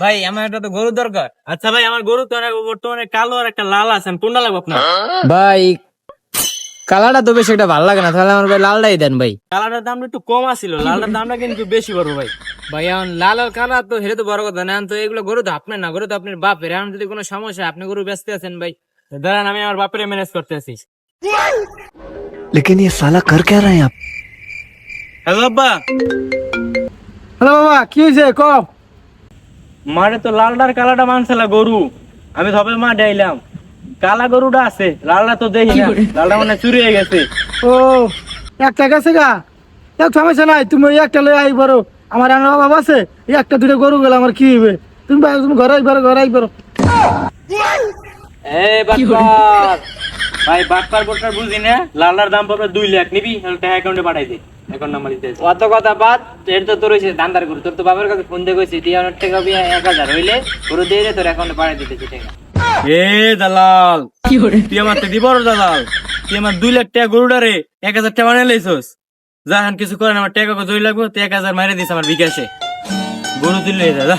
ভাই আমার একটা তো গরু দরকার আচ্ছা ভাই আমার গরু তো অনেক বর্তমানে কালো আর একটা লাল আছে কোনটা লাগবে আপনার ভাই কালারটা তো বেশি একটা ভালো লাগে না তাহলে আমার ভাই লালটাই দেন ভাই কালারটার দাম একটু কম আছিল লালটার দামটা কিন্তু বেশি বড় ভাই ভাই এখন লাল আর কালার তো হেরে তো বড় কথা না এখন তো এগুলো গরু তো আপনার না গরু তো আপনার বাপের এখন যদি কোনো সমস্যা হয়, আপনি গরু ব্যস্ত আছেন ভাই দাঁড়ান আমি আমার বাপের ম্যানেজ করতেছি लेकिन ये साला कर क्या रहे हैं आप হ্যালো আব্বা হ্যালো বাবা কি হয়েছে ক মারে তো লালটার কালারটা মানছিলা গরু। আমি সবে মা ডাইলাম। কালা গরুটা আছে লালটা তো দেখি না। লালটা মানে চুরি হয়ে গেছে। ও একটা গেছে গা। এক সমস্যা নাই তুমি ওই একটা লই আই পারো। আমার আনার অভাব আছে এই একটা দুটো গরু গেলে আমার কি হবে? তুমি ভাই তুমি ঘরে আইবারো ঘরে আইবারো এ বাটপার ভাই বাটপার বোটার বুঝি না? লালটার দাম পড়বে দুই লাখ। নিবি টাকা অ্যাকাউন্টে পাঠাই দে। নাম্বার দিতে অত কথা বাদ এর তো তোর হয়েছে দান্দার গরু। তোর তো বাবার কাছে ফোন দিয়ে কইছি দিয়ে অনেক টাকা বিয়া এক হাজার হইলে গরু দিয়ে দে তোর অ্যাকাউন্টে পাঠিয়ে দিতেছি টাকা। এ দালাল তুই আমার তো দিব দালাল। তুই আমার দুই লাখ টাকা গরুটারে এক হাজার টাকা বানিয়ে লাইছস। যা এখন কিছু করেন আমার টাকা জয় লাগবো তুই এক হাজার মারে দিস আমার বিকাশে। গরু দিলে যা।